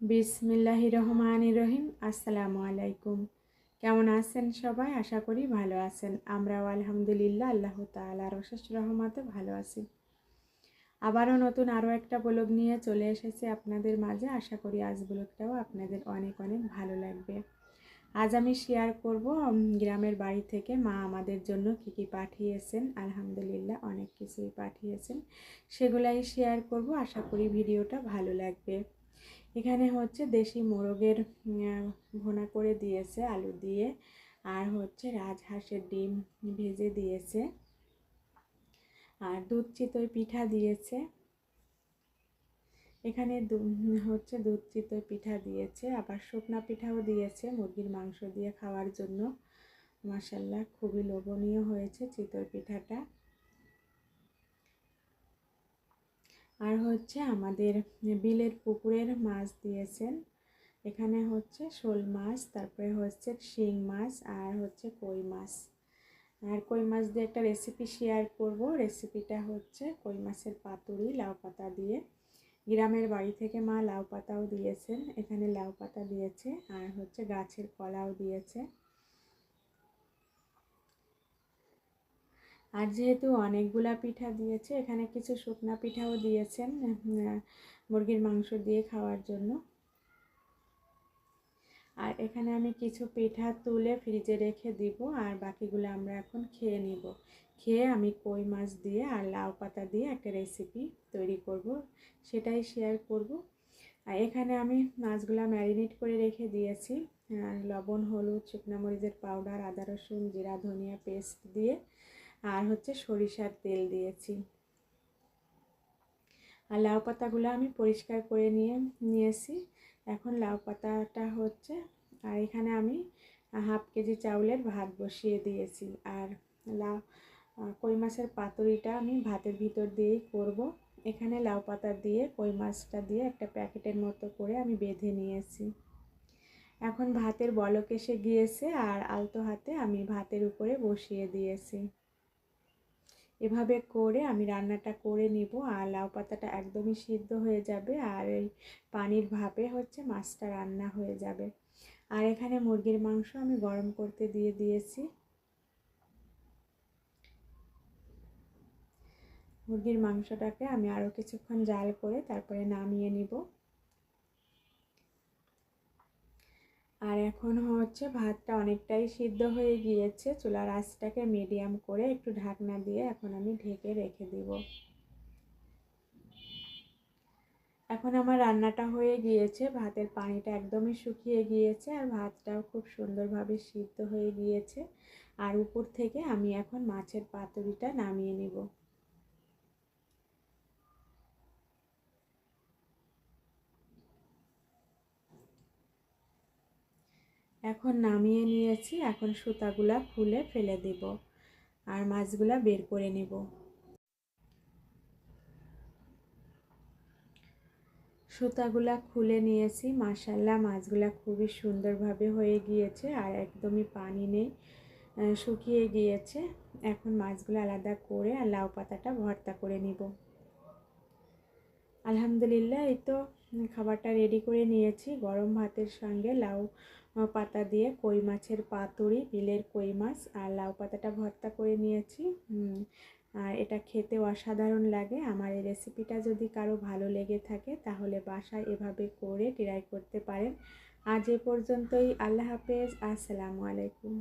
বিসমিল্লাহ রহমান রহিম আসসালামু আলাইকুম কেমন আছেন সবাই? আশা করি ভালো আছেন। আমরাও আলহামদুলিল্লাহ, আল্লাহ তালার অশেষ রহমতে ভালো আছি। আবারও নতুন আরও একটা ব্লগ নিয়ে চলে এসেছে আপনাদের মাঝে। আশা করি আজ ব্লগটাও আপনাদের অনেক অনেক ভালো লাগবে। আজ আমি শেয়ার করব গ্রামের বাড়ি থেকে মা আমাদের জন্য কি কি পাঠিয়েছেন। আলহামদুলিল্লাহ, অনেক কিছুই পাঠিয়েছেন। সেগুলাই শেয়ার করব। আশা করি ভিডিওটা ভালো লাগবে। এখানে হচ্ছে দেশি মোরগের ভোনা করে দিয়েছে আলু দিয়ে। আর হচ্ছে রাজহাঁসের ডিম ভেজে দিয়েছে। আর দুধ চিতই পিঠা দিয়েছে। এখানে হচ্ছে দুধ চিতই পিঠা দিয়েছে। আবার শুকনা পিঠাও দিয়েছে মুরগির মাংস দিয়ে খাওয়ার জন্য। মাসাল্লাহ খুবই লোভনীয় হয়েছে চিতই পিঠাটা। আর হচ্ছে আমাদের বিলের পুকুরের মাছ দিয়েছেন। এখানে হচ্ছে শোল মাছ, তারপরে হচ্ছে শিং মাছ আর হচ্ছে কই মাছ। আর কই মাছ দিয়ে একটা রেসিপি শেয়ার করব। রেসিপিটা হচ্ছে কই মাছের পাতুরি, লাউ পাতা দিয়ে। গ্রামের বাড়ি থেকে মা লাউ পাতাও দিয়েছেন। এখানে লাউ পাতা দিয়েছে আর হচ্ছে গাছের কলাও দিয়েছে। আর যেহেতু অনেকগুলা পিঠা দিয়েছে, এখানে কিছু শুকনা পিঠাও দিয়েছেন মুরগির মাংস দিয়ে খাওয়ার জন্য। আর এখানে আমি কিছু পিঠা তুলে ফ্রিজে রেখে দিব, আর বাকিগুলো আমরা এখন খেয়ে নিব। খেয়ে আমি কই মাছ দিয়ে আর লাউ পাতা দিয়ে একটা রেসিপি তৈরি করব, সেটাই শেয়ার করব। আর এখানে আমি মাছগুলা ম্যারিনেট করে রেখে দিয়েছি লবণ, হলুদ, শুকনা মরিচের পাউডার আদা, রসুন, জিরা, ধনিয়া পেস্ট দিয়ে। আর হচ্ছে সরিষার তেল দিয়েছি। আর লাউ পাতাগুলো আমি পরিষ্কার করে নিয়ে, নিয়েছি। এখন লাউ পাতাটা হচ্ছে, আর এখানে আমি হাফ কেজি চাউলের ভাত বসিয়ে দিয়েছি। আর লাউ কই মাছের পাতুরিটা আমি ভাতের ভিতর দিয়েই করব। এখানে লাউ পাতা দিয়ে, কই মাছটা দিয়ে একটা প্যাকেটের মতো করে আমি বেঁধে নিয়েছি। এখন ভাতের বলক এসে গিয়েছে, আর আলতো হাতে আমি ভাতের উপরে বসিয়ে দিয়েছি। এভাবে করে আমি রান্নাটা করে নিব আর লাউ পাতাটা একদমই সিদ্ধ হয়ে যাবে আর এই পানির ভাপে হচ্ছে মাছটা রান্না হয়ে যাবে। আর এখানে মুরগির মাংস আমি গরম করতে দিয়ে দিয়েছি। মুরগির মাংসটাকে আমি আরও কিছুক্ষণ জাল করে তারপরে নামিয়ে নিব। আর এখন হচ্ছে ভাতটা অনেকটাই সিদ্ধ হয়ে গিয়েছে। চুলার আঁচটাকে মিডিয়াম করে একটু ঢাকনা দিয়ে এখন আমি ঢেকে রেখে দিব। এখন আমার রান্নাটা হয়ে গিয়েছে। ভাতের পানিটা একদমই শুকিয়ে গিয়েছে আর ভাতটাও খুব সুন্দরভাবে সিদ্ধ হয়ে গিয়েছে। আর উপর থেকে আমি এখন মাছের পাতুরিটা নামিয়ে নিব। এখন নামিয়ে নিয়েছি, এখন সুতাগুলা খুলে ফেলে দেব আর মাছগুলা বের করে নেব। সুতাগুলা খুলে নিয়েছি মাসাল্লা মাছগুলা খুবই সুন্দরভাবে হয়ে গিয়েছে আর একদমই পানি নেই শুকিয়ে গিয়েছে। এখন মাছগুলো আলাদা করে আর লাউ পাতাটা ভর্তা করে নিব। আলহামদুলিল্লাহ, এই তো খাবারটা রেডি করে নিয়েছি। গরম ভাতের সঙ্গে লাউ পাতা দিয়ে কই মাছের পাতুরি, বিলের কই মাছ আর লাউ পাতাটা ভর্তা করে নিয়েছি। আর এটা খেতে অসাধারণ লাগে। আমার এই রেসিপিটা যদি কারও ভালো লেগে থাকে, তাহলে বাসায় এভাবে করে ট্রাই করতে পারেন। আজ এ পর্যন্তই। আল্লাহ হাফেজ। আসসালামু আলাইকুম।